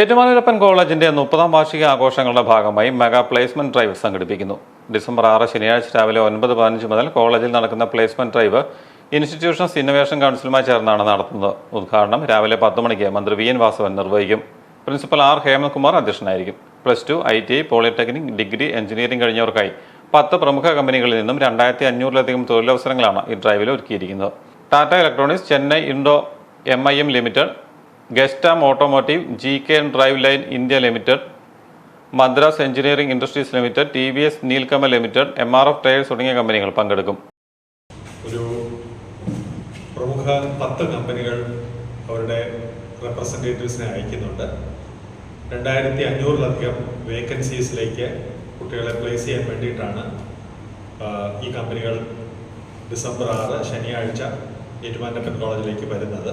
ഏറ്റുമാനൂരപ്പൻ കോളേജിന്റെ മുപ്പതാം വാർഷിക ആഘോഷങ്ങളുടെ ഭാഗമായി മെഗാ പ്ലേസ്മെന്റ് ഡ്രൈവ് സംഘടിപ്പിക്കുന്നു. ഡിസംബർ ആറ് ശനിയാഴ്ച രാവിലെ ഒൻപത് പതിനഞ്ച് മുതൽ കോളേജിൽ നടക്കുന്ന പ്ലേസ്മെന്റ് ഡ്രൈവ് ഇൻസ്റ്റിറ്റ്യൂഷൻസ് ഇന്നൊവേഷൻ കൗൺസിലുമായി ചേർന്നാണ് നടത്തുന്നത്. ഉദ്ഘാടനം രാവിലെ പത്ത് മണിക്ക് മന്ത്രി വി എൻ വാസവൻ നിർവഹിക്കും. പ്രിൻസിപ്പൽ ആർ ഹേമകുമാർ അധ്യക്ഷനായിരിക്കും. Plus two I T I polytechnic degree engineering കഴിഞ്ഞവർക്കായി പത്ത് പ്രമുഖ കമ്പനികളിൽ നിന്നും രണ്ടായിരത്തി അഞ്ഞൂറിലധികം തൊഴിലവസരങ്ങളാണ് ഈ ഡ്രൈവിൽ ഒരുക്കിയിരിക്കുന്നത്. Tata electronics Chennai Indo M I M limited Gestamp automotive G K drive line India limited Madras engineering industries limited T V S നീൽക്കമ limited M R F tyres തുടങ്ങിയ കമ്പനികൾ പങ്കെടുക്കും. ഒരു പ്രമുഖ പത്ത് കമ്പനികൾ അവരുടെ റെപ്രസെന്റേറ്റീവ്സിനെ അയക്കുന്നുണ്ട്. രണ്ടായിരത്തി അഞ്ഞൂറിലധികം വേക്കൻസീസിലേക്ക് കുട്ടികളെ പ്ലേസ് ചെയ്യാൻ വേണ്ടിയിട്ടാണ് ഈ കമ്പനികൾ ഡിസംബർ ആറ് ശനിയാഴ്ച ഏറ്റുമാനപ്പൻ കോളേജിലേക്ക് വരുന്നത്.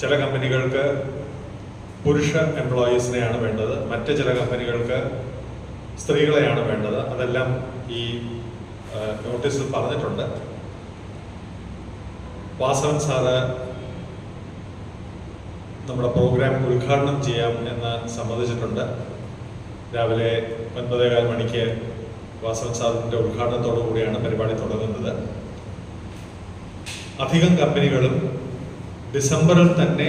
ചില കമ്പനികൾക്ക് പുരുഷ എംപ്ലോയീസിനെയാണ് വേണ്ടത്. മറ്റ് ചില കമ്പനികൾക്ക് സ്ത്രീകളെയാണ് വേണ്ടത്. അതെല്ലാം ഈ നോട്ടീസിൽ പറഞ്ഞിട്ടുണ്ട്. വാസവൻ സാറ് നമ്മുടെ പ്രോഗ്രാം ഉദ്ഘാടനം ചെയ്യാം എന്ന് സമ്മതിച്ചിട്ടുണ്ട്. രാവിലെ ഒൻപതേകാൽ മണിക്ക് വാസവൻ സാറിന്റെ ഉദ്ഘാടനത്തോടു കൂടിയാണ് പരിപാടി തുടങ്ങുന്നത്. അധികം കമ്പനികളും ഡിസംബറിൽ തന്നെ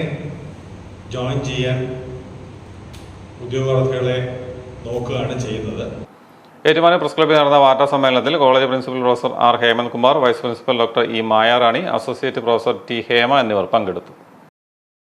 ജോയിൻ ചെയ്യാൻ ഉദ്യോഗാർത്ഥികളെ നോക്കുകയാണ് ചെയ്യുന്നത്. ഏറ്റുമാനൂർ പ്രസ് ക്ലബ്ബിൽ നടന്ന വാർത്താ സമ്മേളനത്തിൽ college principal professor R Hemanth Kumar vice principal doctor E Mayarani associate professor T Hema എന്നിവർ പങ്കെടുത്തു.